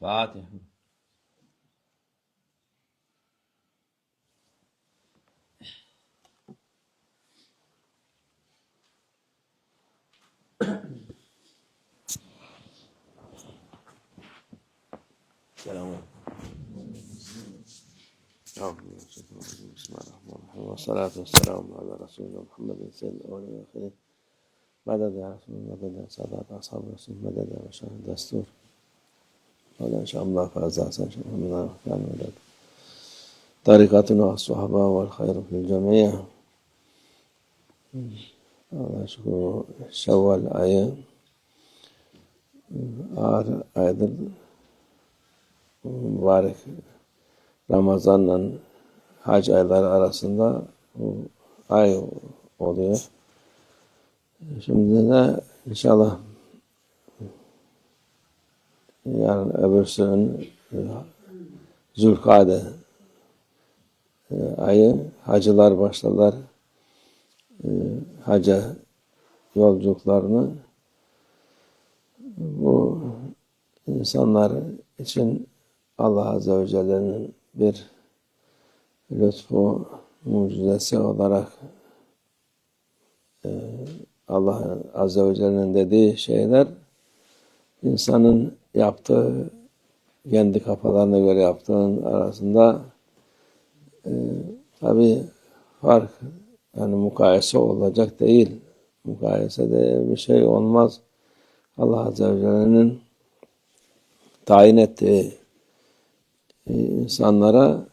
Fatiha. Selamun بسم الله الرحمن الرحيم والصلاة والسلام على رسولنا محمد سيد الأولين والآخرين مدد يا رسول الله مدد يا سادات أصحاب الرسول مدد يا مشاهد الدستور Falan şey Allah fazla hasan şey. Allah falan öyle. Tarikatuna as-suhaba vel hayru fil cemiyah. Allah şu Şevval ayı ağır aydır. Mübarek Ramazan'la hac ayları arasında ay oluyor. Şimdi de inşallah yarın öbürsünün Zülkade ayı hacılar başlarlar haca yolculuklarını. Bu insanlar için Allah Azze ve Celle'nin bir lütfu, mucizesi olarak Allah Azze ve Celle'nin dediği şeyler insanın yaptığı kendi kafalarına göre yaptığının arasında e, tabi fark yani mukayese olacak değil. Mukayese de bir şey olmaz. Allah Azze ve Celle'nin tayin ettiği insanlara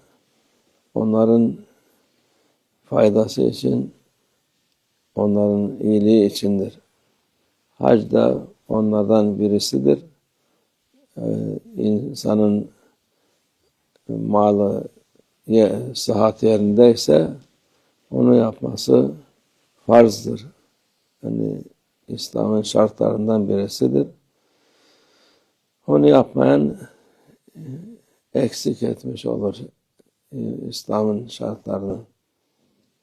onların faydası için, onların iyiliği içindir. Hac da onlardan birisidir. Ee, insanın malı sıhhat yerindeyse onu yapması farzdır. Yani İslam'ın şartlarından birisidir. Onu yapmayan eksik etmiş olur İslam'ın şartlarını.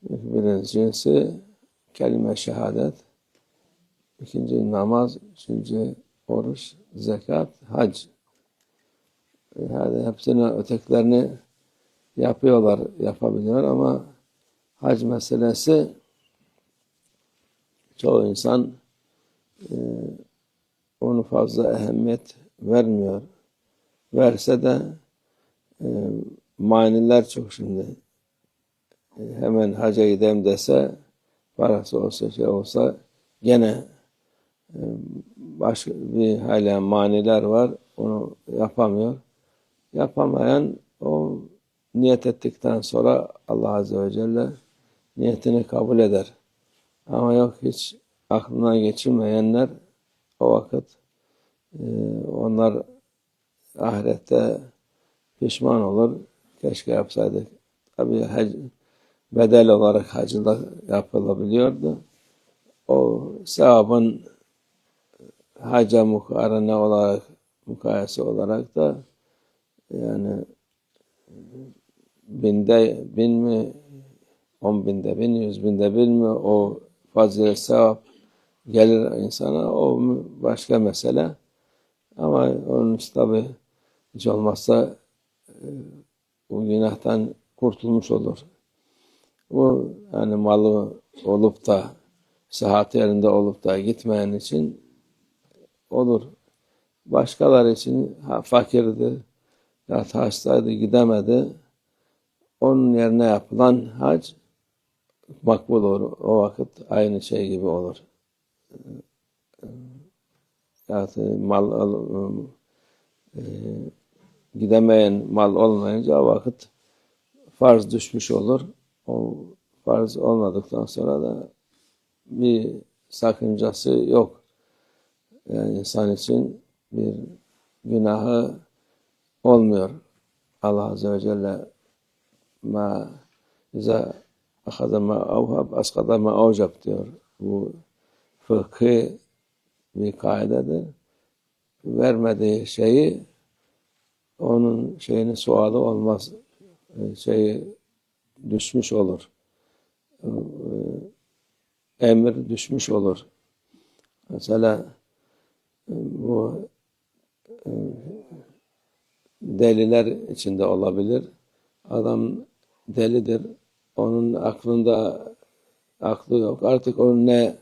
Birincisi kelime şehadet, ikinci namaz, üçüncü oruç, zekat, hac. Yani hepsini ötekilerini yapıyorlar, yapabiliyor ama hac meselesi çoğu insan e, onu fazla ehemmiyet vermiyor. Verse de e, maniler çok şimdi. E, hemen haca gideyim dese parası olsa şey olsa gene e, başka bir hala maniler var. Onu yapamıyor. Yapamayan o niyet ettikten sonra Allah Azze ve Celle niyetini kabul eder. Ama yok hiç aklına geçirmeyenler o vakit e, onlar ahirette pişman olur. Keşke yapsaydık. Tabi bedel olarak hacıda yapılabiliyordu. O sevabın haca mukarene olarak mukayese olarak da yani binde bin mi on binde bin, yüz binde bin mi o fazilet sevap gelir insana o başka mesele. Ama onun için tabi hiç olmazsa e, bu günahtan kurtulmuş olur. Bu yani malı olup da sıhhat yerinde olup da gitmeyen için olur. Başkaları için fakirdi, ya hastaydı, gidemedi. Onun yerine yapılan hac makbul olur. O vakit aynı şey gibi olur. Yani mal e, gidemeyen mal olmayınca o vakit farz düşmüş olur. O farz olmadıktan sonra da bir sakıncası yok. Yani insan için bir günahı olmuyor. Allah Azze ve Celle ma iza ahada ma avhab askada ma avcab diyor. Bu fıkhi bir kaidedir. Vermediği şeyi onun şeyini sualı olmaz. Şeyi düşmüş olur. Emir düşmüş olur. Mesela bu deliler içinde olabilir. Adam delidir. Onun aklında aklı yok. Artık onun ne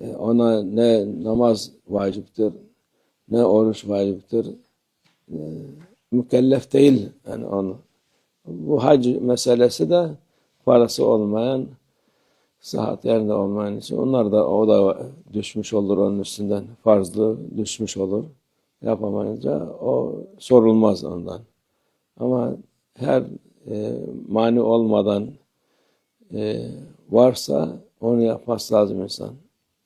e, ona ne namaz vaciptir, ne oruç vaciptir. E, Mükellef değil yani onu. Bu hac meselesi de parası olmayan, sıhhat yerinde olmayan için onlar da o da düşmüş olur onun üstünden. Farzlı düşmüş olur. Yapamayınca o sorulmaz ondan. Ama her e, mani olmadan e, varsa onu yapması lazım insan.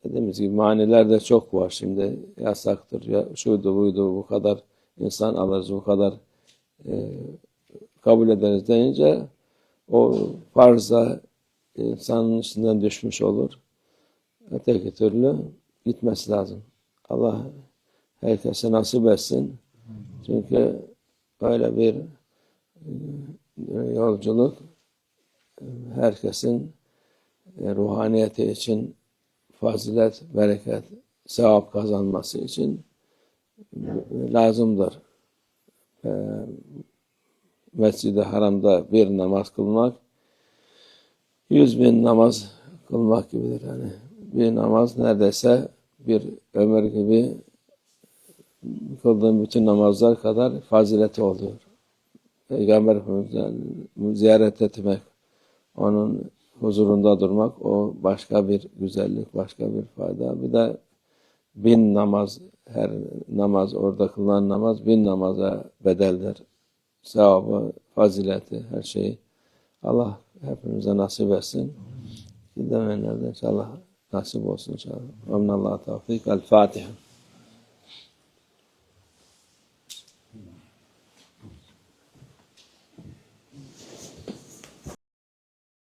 Dediğimiz gibi maniler de çok var şimdi. Yasaktır, ya şuydu buydu bu kadar insan alırız, bu kadar e, kabul ederiz deyince o farza insanın üstünden düşmüş olur. Öteki türlü gitmesi lazım. Allah herkese nasip etsin. Çünkü öyle bir e, yolculuk e, herkesin e, ruhaniyeti için fazilet, bereket, sevap kazanması için lazımdır. Mescid-i Haram'da bir namaz kılmak yüz bin namaz kılmak gibidir. Yani bir namaz neredeyse bir ömür gibi kıldığım bütün namazlar kadar fazileti oluyor. Peygamber ziyaret etmek, onun huzurunda durmak o başka bir güzellik, başka bir fayda. Bir de bin namaz, her namaz, orada kılınan namaz bin namaza bedeldir. Sevabı, fazileti, her şeyi. Allah hepimize nasip etsin. Gidemeyenlerde inşallah nasip olsun inşallah. Amin Allah tavfik. El Fatiha.